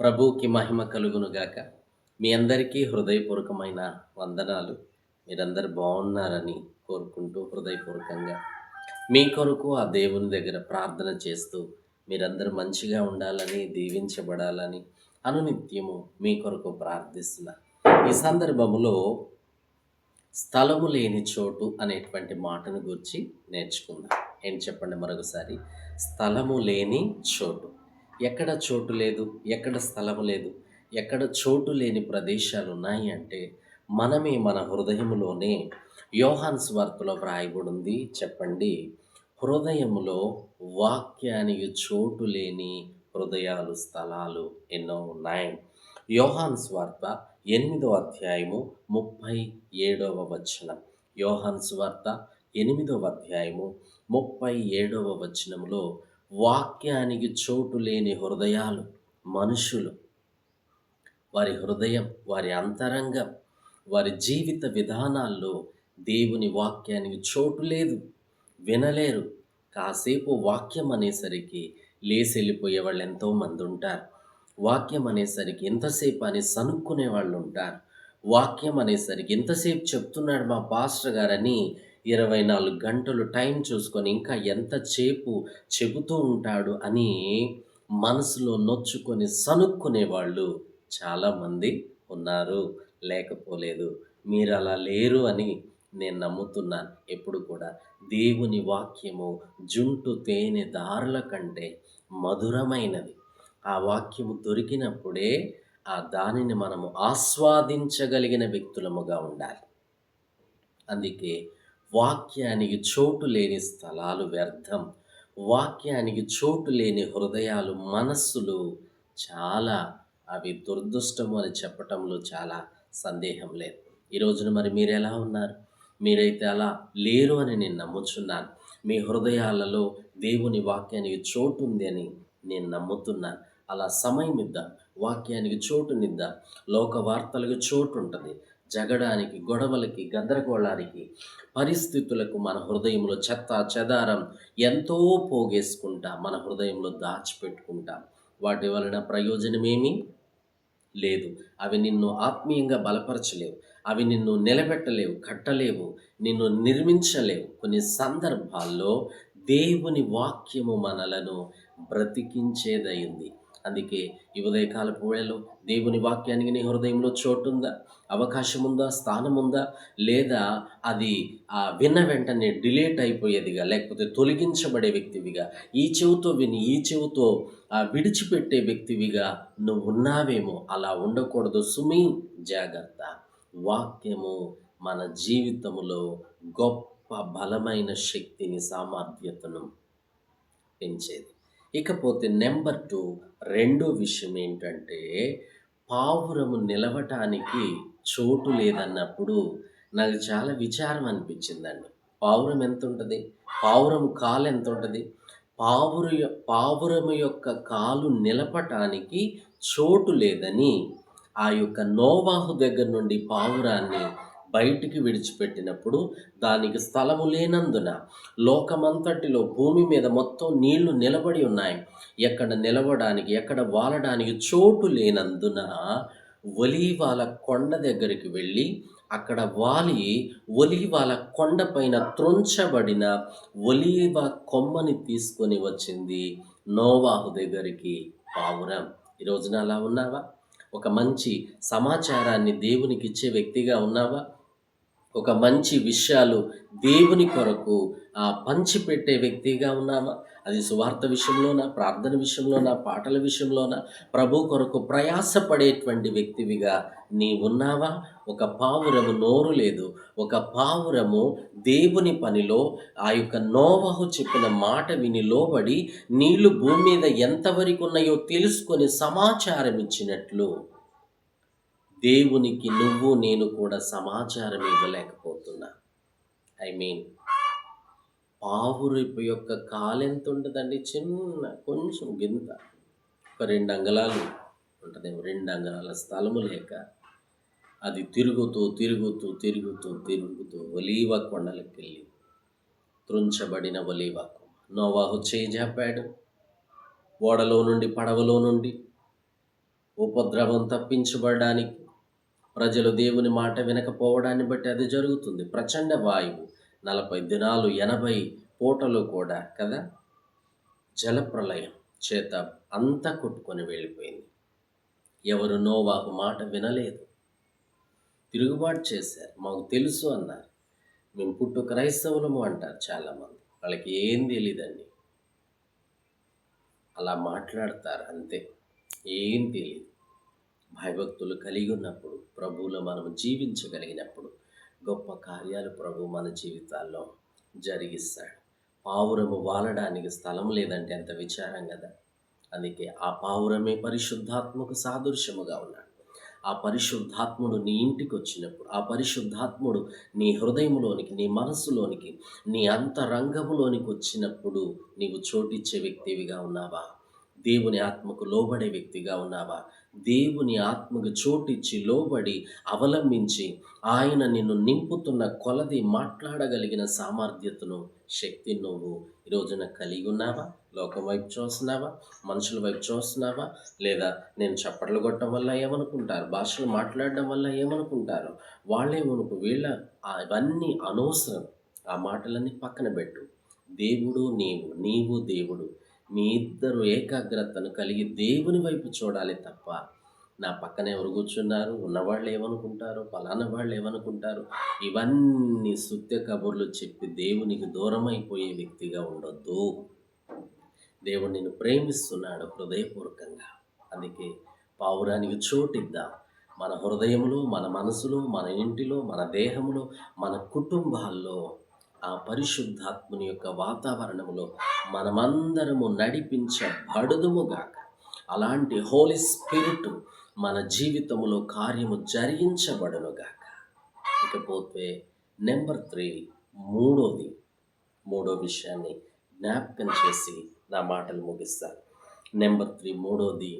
ప్రభువుకి మహిమ కలుగునుగాక. మీ అందరికీ హృదయపూర్వకమైన వందనాలు. మీరందరు బాగున్నారని కోరుకుంటూ హృదయపూర్వకంగా మీ కొరకు ఆ దేవుని దగ్గర ప్రార్థన చేస్తూ మీరందరూ మంచిగా ఉండాలని దీవించబడాలని అనునిత్యము మీ కొరకు ప్రార్థిస్తున్నా ఈ సందర్భములో స్థలము లేని చోటు అనేటువంటి మాటను గురించి నేర్చుకుందాం. ఏం చెప్పండి మరొకసారి? స్థలము లేని చోటు. ఎక్కడ చోటు లేదు ఎక్కడ స్థలము లేదు ఎక్కడ చోటు లేని ప్రదేశాలు ఉన్నాయి అంటే మనమే మన హృదయములోనే యోహాన్ స్వార్తలో వ్రాయబడింది చెప్పండి. హృదయములో వాక్యానికి చోటు లేని హృదయాలు స్థలాలు ఎన్నో ఉన్నాయి. యోహాన్ స్వార్త ఎనిమిదో అధ్యాయము ముప్పై ఏడవ వచనం. యోహాన్ స్వార్త ఎనిమిదవ అధ్యాయము ముప్పై ఏడవ వచనంలో వాక్యానికి చోటు లేని హృదయాలు మనుషులు. వారి హృదయం వారి అంతరంగం వారి జీవిత విధానాల్లో దేవుని వాక్యానికి చోటు లేదు వినలేరు. కాసేపు వాక్యం అనేసరికి లేచి వెళ్ళిపోయే వాళ్ళు ఎంతోమంది ఉంటారు. వాక్యం అనేసరికి ఎంతసేపు అని సనుక్కునే వాళ్ళు ఉంటారు. వాక్యం అనేసరికి ఎంతసేపు చెప్తున్నాడు మా పాస్టర్ గారని ఇరవై నాలుగు గంటలు టైం చూసుకొని ఇంకా ఎంతసేపు చెబుతూ ఉంటాడు అని మనసులో నొచ్చుకొని సనుక్కునే వాళ్ళు చాలామంది ఉన్నారు. లేకపోలేదు. మీరు అలా లేరు అని నేను నమ్ముతున్నాను ఎప్పుడు కూడా దేవుని వాక్యము జుంటు తేనె దారుల కంటే మధురమైనది. ఆ వాక్యము దొరికినప్పుడే ఆ దానిని మనము ఆస్వాదించగలిగిన వ్యక్తులముగా ఉండాలి. అందుకే వాక్యానికి చోటు లేని స్థలాలు వ్యర్థం. వాక్యానికి చోటు లేని హృదయాలు మనస్సులు చాలా అవి దురదృష్టము అని చెప్పటంలో చాలా సందేహం లేదు. ఈ రోజున మరి మీరు ఎలా ఉన్నారు? మీరైతే అలా లేరు అని నేను నమ్ముచున్నాను. మీ హృదయాలలో దేవుని వాక్యానికి చోటు ఉంది అని నేను నమ్ముతున్నాను. అలా సమయం ఇద్దాం. వాక్యానికి చోటునిద్దాం లోక వార్తలకు చోటు ఉంటుంది. జగడానికి గొడవలకి గందరగోళానికి పరిస్థితులకు మన హృదయంలో చెత్త చెదారం ఎంతో పోగేసుకుంటాం. మన హృదయంలో దాచిపెట్టుకుంటాం. వాటి వలన ప్రయోజనమేమి లేదు. అవి నిన్ను ఆత్మీయంగా బలపరచలేవు. అవి నిన్ను నిలబెట్టలేవు కట్టలేవు నిన్ను నిర్మించలేవు. కొన్ని సందర్భాల్లో దేవుని వాక్యము మనలను బ్రతికించేదయింది అందుకే ఈ ఉదయకాలపు వేళలో దేవుని వాక్యానికి నీ హృదయంలో చోటుందా? అవకాశం ఉందా స్థానం ఉందా లేదా అది ఆ విన్న వెంటనే డిలేట్ అయిపోయేదిగా? లేకపోతే తొలగించబడే వ్యక్తివిగా? ఈ చెవుతో విని ఈ చెవుతో విడిచిపెట్టే వ్యక్తివిగా నువ్వు ఉన్నావేమో? అలా ఉండకూడదు. సుమి జాగ్రత్త. వాక్యము మన జీవితంలో గొప్ప బలమైన శక్తిని సామర్థ్యతను పెంచేది. ఇకపోతే నెంబర్ టూ రెండో విషయం ఏంటంటే పావురము నిలవటానికి చోటు లేదన్నప్పుడు నాకు చాలా విచారం అనిపించిందండి. పావురం ఎంత ఉంటుంది పావురం కాలు ఎంత ఉంటుంది పావురు పావురము యొక్క కాలు నిలపటానికి చోటు లేదని ఆ యొక్క నోవాహు దగ్గర నుండి పావురాన్ని బయటికి విడిచిపెట్టినప్పుడు దానికి స్థలము లేనందున లోకమంతటిలో భూమి మీద మొత్తం నీళ్ళు నిలబడి ఉన్నాయి. ఎక్కడ నిలవడానికి ఎక్కడ వాలడానికి చోటు లేనందున ఒలీవాల కొండ దగ్గరికి వెళ్ళి అక్కడ వాలి ఒలీవాల కొండపైన త్రొంచబడిన ఒలీవ కొమ్మని తీసుకొని వచ్చింది నోవాహు దగ్గరికి పావురం. ఈ రోజున అలా ఉన్నావా? ఒక మంచి సమాచారాన్ని దేవునికి ఇచ్చే వ్యక్తిగా ఉన్నావా? ఒక మంచి విషయాలు దేవుని కొరకు పంచిపెట్టే వ్యక్తిగా ఉన్నామా? అది సువార్త విషయంలోనా ప్రార్థన విషయంలోనా పాటల విషయంలోనా? ప్రభు కొరకు ప్రయాసపడేటువంటి వ్యక్తివిగా నీ ఉన్నావా? ఒక పావురము నోరు లేదు. ఒక పావురము దేవుని పనిలో ఆ యొక్క నోవహు చెప్పిన మాట విని లోబడి నీళ్ళు భూమి మీద ఎంతవరకు ఉన్నాయో తెలుసుకొని సమాచారం ఇచ్చినట్లు దేవునికి నువ్వు నేను కూడా సమాచారం ఇవ్వలేకపోతున్నా. ఐ మీన్ పావురిపు యొక్క కాలెంత ఉంటుందండి చిన్న కొంచెం గింత. ఒక రెండు అంగళాలు ఉంటుంది రెండు అంగళాల స్థలము లేక అది తిరుగుతూ తిరుగుతూ తిరుగుతూ తిరుగుతూ ఒలీవ కొండలకు వెళ్ళి త్రుంచబడిన ఒలీవకు నోవాహు చేయి చెప్పాడు ఓడలో నుండి పడవలో నుండి ఉపద్రవం తప్పించబడడానికి ప్రజలు దేవుని మాట వినకపోవడాన్ని బట్టి అది జరుగుతుంది. ప్రచండ వాయువు నలభై దినాలు ఎనభై పూటలు కూడా కదా? జలప్రలయం చేత అంతా కొట్టుకొని వెళ్ళిపోయింది. ఎవరు నోవాకు మాట వినలేదు. తిరుగుబాటు చేశారు. మాకు తెలుసు అన్నారు. మేము పుట్టు క్రైస్తవులము అంటారు చాలామంది. వాళ్ళకి ఏం తెలియదండి అలా మాట్లాడతారు అంతే. ఏం తెలియదు భయభక్తులు కలిగి ఉన్నప్పుడు ప్రభువులో మనం జీవించగలిగినప్పుడు గొప్ప కార్యాలు ప్రభు మన జీవితాల్లో జరిగిస్తాడు. పావురము వాలడానికి స్థలం లేదంటే ఎంత విచారం కదా! అందుకే ఆ పావురమే పరిశుద్ధాత్మకు సాదృశ్యముగా ఉన్నాడు. ఆ పరిశుద్ధాత్ముడు నీ ఇంటికి వచ్చినప్పుడు ఆ పరిశుద్ధాత్ముడు నీ హృదయంలోనికి నీ మనస్సులోనికి నీ అంతరంగములోనికి వచ్చినప్పుడు నీవు చోటిచ్చే వ్యక్తివిగా ఉన్నావా? దేవుని ఆత్మకు లోబడే వ్యక్తిగా ఉన్నావా? దేవుని ఆత్మకు చోటిచ్చి లోబడి అవలంబించి ఆయన నిన్ను నింపుతున్న కొలది మాట్లాడగలిగిన సామర్థ్యతను శక్తి నువ్వు ఈ రోజున కలిగి ఉన్నావా? లోకం వైపు చూస్తున్నావా? మనుషుల వైపు చూస్తున్నావా? లేదా నేను చప్పట్లు కొట్టడం వల్ల ఏమనుకుంటారు? భాషలు మాట్లాడడం వల్ల ఏమనుకుంటారు? వాళ్ళేమనుకు వీళ్ళ అవన్నీ అనవసరం. ఆ మాటలన్నీ పక్కన పెట్టు. దేవుడు నీవు నీవు దేవుడు. మీ ఇద్దరు ఏకాగ్రతను కలిగి దేవుని వైపు చూడాలి తప్ప నా పక్కన ఎవరు కూర్చున్నారు? ఉన్నవాళ్ళు ఏమనుకుంటారు? పలానా వాళ్ళు ఏమనుకుంటారు? ఇవన్నీ సుత్య కబుర్లు చెప్పి దేవునికి దూరమైపోయే వ్యక్తిగా ఉండొద్దు. దేవుడు నిన్ను ప్రేమిస్తున్నాడు హృదయపూర్వకంగా. అందుకే పావురానికి చోటిద్దాం. మన హృదయంలో మన మనసులో మన ఇంటిలో మన దేహంలో మన కుటుంబాల్లో ఆ పరిశుద్ధాత్ముని యొక్క వాతావరణంలో మనమందరము నడిపించబడుదుముగాక అలాంటి హోలీ స్పిరిట్ మన జీవితంలో కార్యము జరిగించబడునుగాక ఇకపోతే నెంబర్ త్రీ మూడోది మూడో విషయాన్ని జ్ఞాపకం చేసి నా మాటలు ముగిస్తాను నెంబర్ త్రీ మూడోది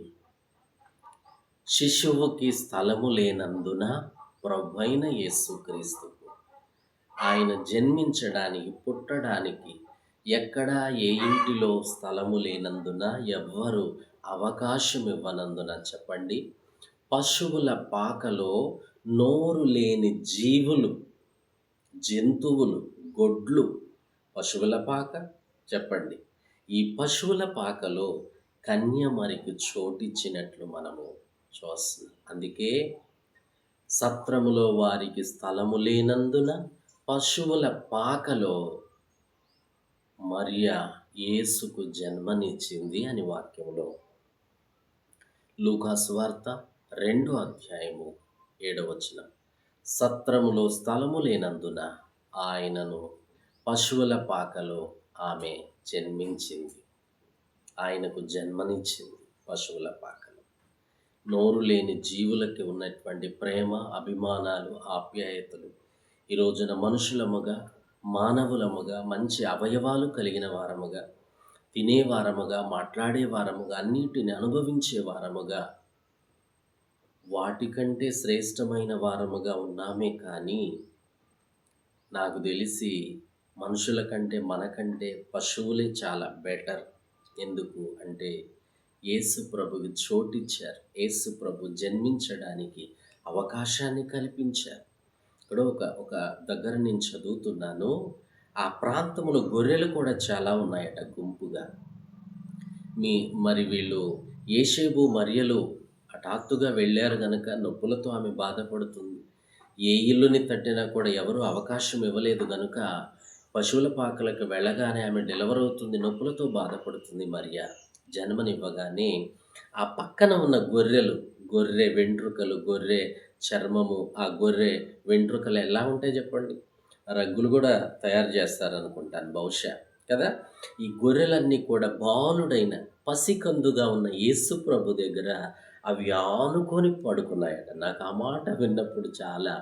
శిశువుకి స్థలము లేనందున ప్రభైన యేసుక్రీస్తు ఆయన జన్మించడానికి పుట్టడానికి ఎక్కడా ఏ ఇంటిలో స్థలము లేనందున ఎవ్వరు అవకాశం ఇవ్వనందున చెప్పండి. పశువుల పాకలో నోరు లేని జీవులు జంతువులు గొడ్లు పశువుల పాక? చెప్పండి. ఈ పశువుల పాకలో కన్యమరికి చోటిచ్చినట్లు మనము చూస్తున్నాం. అందుకే సత్రములో వారికి స్థలము లేనందున పశువుల పాకలో మరియా యేసుకు జన్మనిచ్చింది అని వాక్యంలో. లూకాసు వార్త రెండో అధ్యాయము ఏడవచనం సత్రములో స్థలము లేనందున ఆయనను పశువుల పాకలో ఆమె జన్మించింది. ఆయనకు జన్మనిచ్చింది పశువుల పాకలో. నోరు లేని జీవులకి ఉన్నటువంటి ప్రేమ అభిమానాలు ఆప్యాయతలు ఈ రోజున మనుషులముగా మానవులముగా మంచి అవయవాలు కలిగిన వారముగా తినేవారముగా మాట్లాడే వారముగా అన్నిటిని అనుభవించే వారముగా వాటికంటే శ్రేష్టమైన వారముగా ఉన్నామే కానీ నాకు తెలిసి మనుషుల కంటే మనకంటే పశువులే చాలా బెటర్ ఎందుకు అంటే యేసు ప్రభుకి చోటిచ్చారు. యేసు ప్రభు జన్మించడానికి అవకాశాన్ని కల్పించారు. ఇక్కడ ఒక ఒక దగ్గర నేను చదువుతున్నాను. ఆ ప్రాంతంలో గొర్రెలు కూడా చాలా ఉన్నాయట గుంపుగా. మీ మరి వీళ్ళు ఏషేబు మరియలు హఠాత్తుగా వెళ్ళారు గనక నొప్పులతో ఆమె బాధపడుతుంది. ఏ ఇల్లుని తట్టినా కూడా ఎవరు అవకాశం ఇవ్వలేదు గనుక పశువుల పాకలకు వెళ్ళగానే ఆమె డెలివర్ అవుతుంది నొప్పులతో బాధపడుతుంది మరియా. జన్మనివ్వగానే ఆ పక్కన ఉన్న గొర్రెలు గొర్రె వెంట్రుకలు గొర్రె చర్మము ఆ గొర్రె వెంట్రుకలు ఎలా ఉంటాయి చెప్పండి? రగ్గులు కూడా తయారు చేస్తారనుకుంటాను బహుశా కదా? ఈ గొర్రెలన్నీ కూడా బాలుడైన పసికందుగా ఉన్న యేసు ప్రభు దగ్గర అవి ఆనుకొని పడుకున్నాయట. నాకు ఆ మాట విన్నప్పుడు చాలా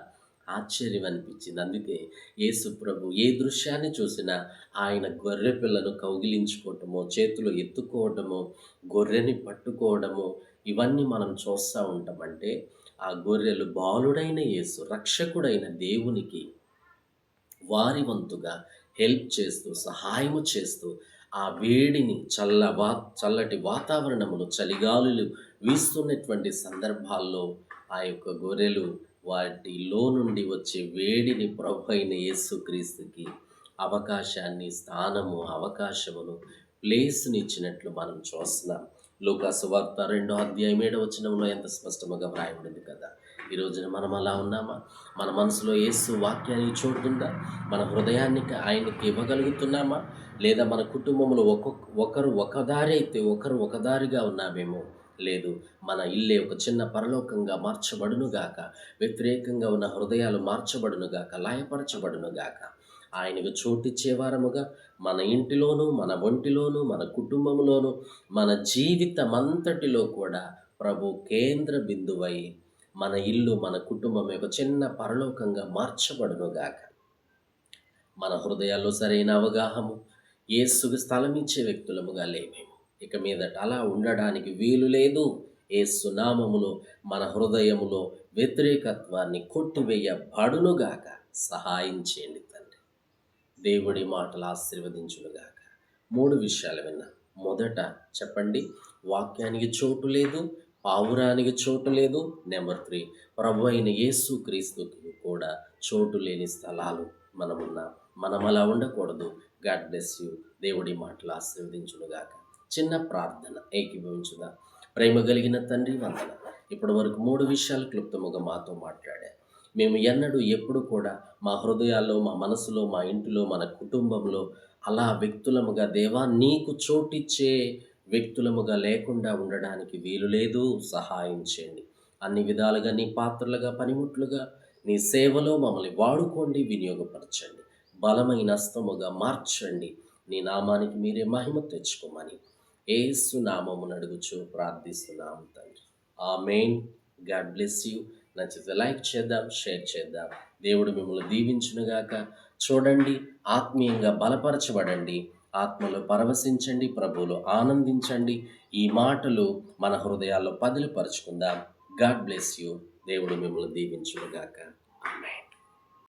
ఆశ్చర్యం అనిపించింది. అందుకే యేసు ప్రభు ఏ దృశ్యాన్ని చూసినా ఆయన గొర్రె పిల్లను కౌగిలించుకోవటమో చేతులు ఎత్తుకోవటమో గొర్రెని పట్టుకోవడము ఇవన్నీ మనం చూస్తూ ఉంటామంటే ఆ గొర్రెలు బాలుడైన యేసు రక్షకుడైన దేవునికి వారి వంతుగా హెల్ప్ చేస్తూ సహాయము చేస్తూ ఆ వేడిని చల్ల వా చల్లటి వాతావరణములు చలిగాలులు వీస్తున్నటువంటి సందర్భాల్లో ఆ యొక్క గొర్రెలు వాటిలో నుండి వచ్చే వేడిని ప్రభు అయిన యేసుక్రీస్తుకి అవకాశాన్ని స్థానము అవకాశమును ప్లేస్ని ఇచ్చినట్లు మనం చూస్తున్నాం. లోకాసు వార్త రెండో అధ్యాయం ఏడవ వచనంలో ఎంత స్పష్టముగా వ్రాయబడింది కదా? ఈ రోజున మనం అలా ఉన్నామా? మన మనసులో యేసు వాక్యానికి చోటుందా మన హృదయానికి ఆయనకి ఇవ్వగలుగుతున్నామా? లేదా మన కుటుంబంలో ఒక్కొక్క ఒకరు ఒకదారి అయితే ఒకరు ఒకదారిగా ఉన్నామేమో? లేదు మన ఇల్లే ఒక చిన్న పరలోకంగా మార్చబడునుగాక వ్యతిరేకంగా ఉన్న హృదయాలు మార్చబడునుగాక లాయపరచబడునుగాక. ఆయనకు చోటిచ్చేవారముగా మన ఇంటిలోనూ మన ఒంటిలోనూ మన కుటుంబంలోనూ మన జీవితమంతటిలో కూడా ప్రభు కేంద్ర బిందువై మన ఇల్లు మన కుటుంబం యొక్క చిన్న పరలోకంగా మార్చబడునుగాక. మన హృదయాల్లో సరైన అవగాహము ఏసుకు స్థలం ఇచ్చే వ్యక్తులముగా లేమేము ఇక మీదట అలా ఉండడానికి వీలు లేదు. ఏ సునామములో మన హృదయములో వ్యతిరేకత్వాన్ని కొట్టివేయబడునుగాక. సహాయం చేయండి దేవుడి మాటలు ఆశీర్వదించునుగాక. మూడు విషయాలు విన్నా. మొదట చెప్పండి వాక్యానికి చోటు లేదు పావురానికి చోటు లేదు నెంబర్ త్రీ ప్రభు అయిన యేసు క్రీస్తుకి కూడా చోటు లేని స్థలాలు మనమున్నా. మనం అలా ఉండకూడదు. God bless you. దేవుడి మాటలు ఆశీర్వదించునుగాక. చిన్న ప్రార్థన ఏకీభవించుదా. ప్రేమ కలిగిన తండ్రి వందన ఇప్పటి వరకు మూడు విషయాలు క్లుప్తముగా మాతో మాట్లాడారు. మేము ఎన్నడూ ఎప్పుడు కూడా మా హృదయాల్లో మా మనసులో మా ఇంటిలో మన కుటుంబంలో అలా వ్యక్తులముగా దేవా నీకు చోటిచ్చే వ్యక్తులముగా లేకుండా ఉండడానికి వీలు లేదు సహాయం చేయండి. అన్ని విధాలుగా నీ పాత్రలుగా పనిముట్లుగా నీ సేవలో మమ్మల్ని వాడుకోండి వినియోగపరచండి. బలమైన అస్తముగా మార్చండి. నీ నామానికి మీరే మహిమ తెచ్చుకోమని ఏసు నామమును అడుగుచు ప్రార్థిస్తున్నాము తండ్రి. Amen God bless you. నచ్చితే లైక్ చేద్దాం షేర్ చేద్దాం. దేవుడు మిమ్మల్ని దీవించునుగాక. చూడండి ఆత్మీయంగా బలపరచబడండి. ఆత్మలో పరవశించండి ప్రభువులు ఆనందించండి. ఈ మాటలు మన హృదయాల్లో పదిలిపరుచుకుందాం గాడ్ బ్లెస్ యూ. దేవుడు మిమ్మల్ని దీవించునుగాక. ఆమె